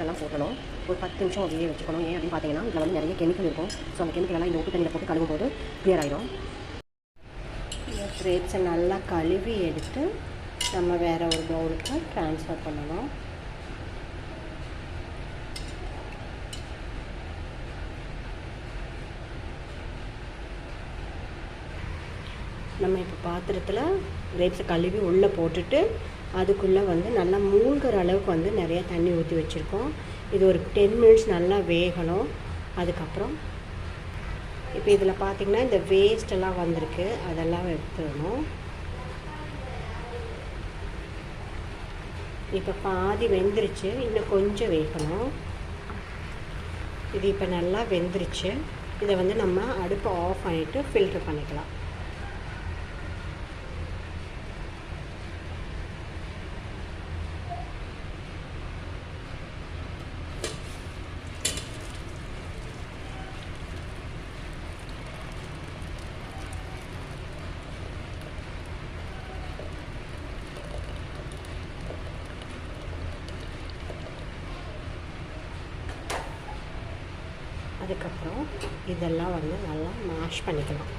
Grapes எல்லாம் போட்டணும். ஒரு பத்து நிமிஷம் அப்படியே வச்சுக்கணும். ஏன் அப்படின்னு பார்த்தீங்கன்னா இதில் வந்து நிறைய கெமிக்கல் இருக்கும். ஸோ அந்த கெமிக்கல் எல்லாம் இந்த உப்பு தண்ணியில் போட்டு கழுவும் போது கிளியர் ஆகிடும் கிரேப்ஸை நல்லா கழுவி எடுத்து நம்ம வேறு ஒரு பவுலுக்கு ட்ரான்ஸ்ஃபர் பண்ணணும். நம்ம இப்போ பாத்திரத்தில் கிரேப்ஸை கழுவி உள்ளே போட்டுட்டு அதுக்குள்ளே வந்து நல்லா மூழ்கிற அளவுக்கு வந்து நிறைய தண்ணி ஊற்றி வச்சுருக்கோம். இது ஒரு டென் மினிட்ஸ் நல்லா வேகணும். அதுக்கப்புறம் இப்போ இதில் பார்த்திங்கன்னா இந்த வேஸ்டெல்லாம் வந்திருக்கு. அதெல்லாம் எடுத்துடணும். இப்போ பாதி வெந்துருச்சு. இன்னும் கொஞ்சம் வேகணும். இது இப்போ நல்லா வெந்துருச்சு. இதை வந்து நம்ம அடுப்பை ஆஃப் பண்ணிவிட்டு ஃபில்ட்ரு பண்ணிக்கலாம். அதுக்கப்புறம் இதெல்லாம் வந்து நல்லா மேஷ் பண்ணிக்கலாம்.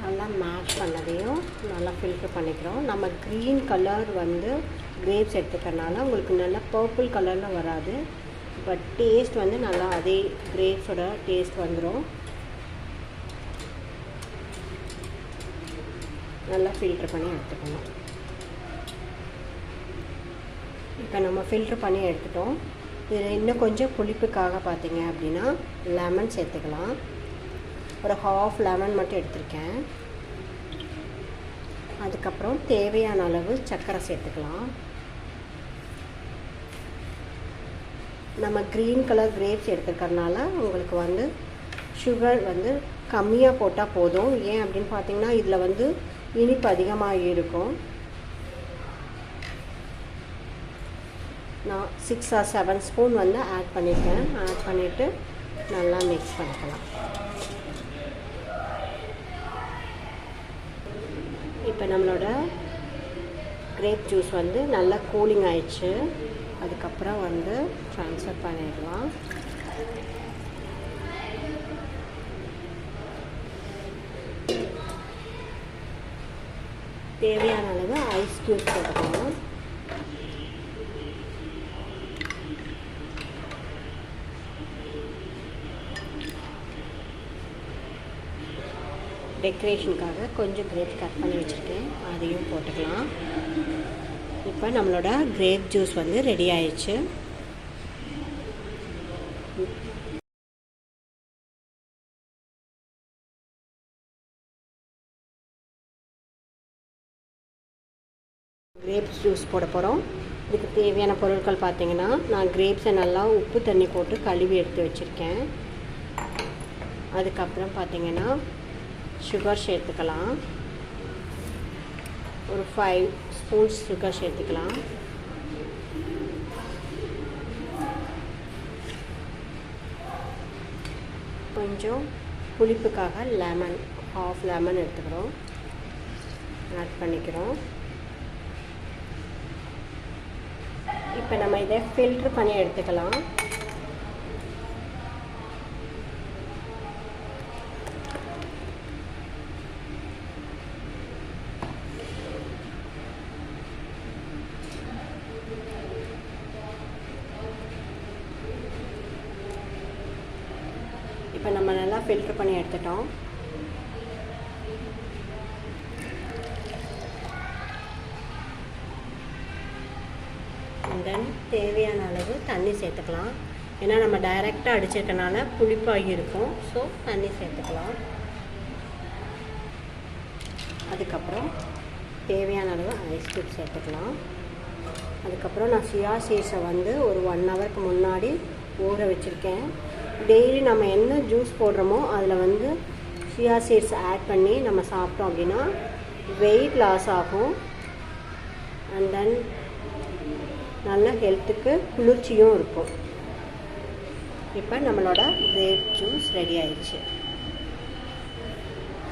நல்லா மேஷ் பண்ணதையும் நல்லா ஃபில்ட்ரு பண்ணிக்கிறோம். நம்ம க்ரீன் கலர் வந்து கிரேப்ஸ் எடுத்துக்கறனால உங்களுக்கு நல்லா பர்பிள் கலரில் வராது. பட் டேஸ்ட் வந்து நல்லா அதே கிரேப்ஸோட டேஸ்ட் வந்துடும் நல்லா ஃபில்ட்ரு பண்ணி எடுத்துக்கணும். இப்போ நம்ம ஃபில்ட்ரு பண்ணி எடுத்துட்டோம். இதில் இன்னும் கொஞ்சம் புளிப்புக்காக பார்த்தீங்க அப்படின்னா லெமன் சேர்த்துக்கலாம். ஒரு ஹாஃப் லெமன் மட்டும் எடுத்திருக்கேன். அதுக்கப்புறம் தேவையான அளவு சர்க்கரை சேர்த்துக்கலாம். நம்ம க்ரீன் கலர் கிரேப்ஸ் எடுத்துருக்கறனால உங்களுக்கு வந்து சுகர் வந்து கம்மியாக போட்டால் போதும். ஏன் அப்படின்னு பார்த்தீங்கன்னா இதில் வந்து இனிப்பு அதிகமாக இருக்கும். நான் சிக்ஸ் ஆர் செவன் ஸ்பூன் வந்து ஆட் பண்ணியிருக்கேன் ஆட் பண்ணிவிட்டு நல்லா மிக்ஸ் பண்ணிக்கலாம். இப்போ நம்மளோட கிரேப் ஜூஸ் வந்து நல்லா கூலிங் ஆயிடுச்சு. அதுக்கப்புறம் வந்து ட்ரான்ஸ்ஃபர் பண்ணிடலாம். தேவையான அளவு ஐஸ் க்யூப் போட்டுக்கணும் டெக்கரேஷனுக்காக கொஞ்சம் கிரேப் கட் பண்ணி வச்சுருக்கேன். அதையும் போட்டுக்கலாம். இப்போ நம்மளோட கிரேப் ஜூஸ் வந்து ரெடி ஆயிடுச்சு. கிரேப்ஸ் ஜூஸ் போட போகிறோம் இதுக்கு தேவையான பொருட்கள் பார்த்தீங்கன்னா நான் கிரேப்ஸை நல்லா உப்பு தண்ணி போட்டு கழுவி எடுத்து வச்சுருக்கேன். அதுக்கப்புறம் பார்த்தீங்கன்னா சுகர் சேர்த்துக்கலாம். ஒரு ஃபைவ் ஸ்பூன்ஸ் சுகர் சேர்த்துக்கலாம். கொஞ்சம் புளிப்புக்காக லெமன் ஹாஃப் லெமன் எடுத்துக்கிறோம். ஆட் பண்ணிக்கிறோம். இப்போ நம்ம இதை ஃபில்ட்ரு பண்ணி எடுத்துக்கலாம். இப்போ நம்ம நல்லா ஃபில்ட்ரு பண்ணி எடுத்துட்டோம். உடன் தேவையான அளவு தண்ணி சேர்த்துக்கலாம். ஏன்னா நம்ம டைரெக்டாக அடிச்சிருக்கனால புளிப்பாகி இருக்கும். ஸோ தண்ணி சேர்த்துக்கலாம். அதுக்கப்புறம் தேவையான அளவு ஐஸ் கியூப் சேர்த்துக்கலாம். அதுக்கப்புறம் நான் சியா சீட்ஸை வந்து ஒரு ஒன் ஹவருக்கு முன்னாடி ஊற வச்சுருக்கேன். டெய்லி நம்ம என்ன ஜூஸ் போடுறோமோ அதில் வந்து சியா சீட்ஸ் ஆட் பண்ணி நம்ம சாப்பிட்டோம் அப்படின்னா வெயிட் லாஸ் ஆகும். அண்ட் தென் நல்ல ஹெல்த்துக்கு குளிர்ச்சியும் இருக்கும். இப்போ நம்மளோட கிரேப் ஜூஸ் ரெடி ஆயிடுச்சு.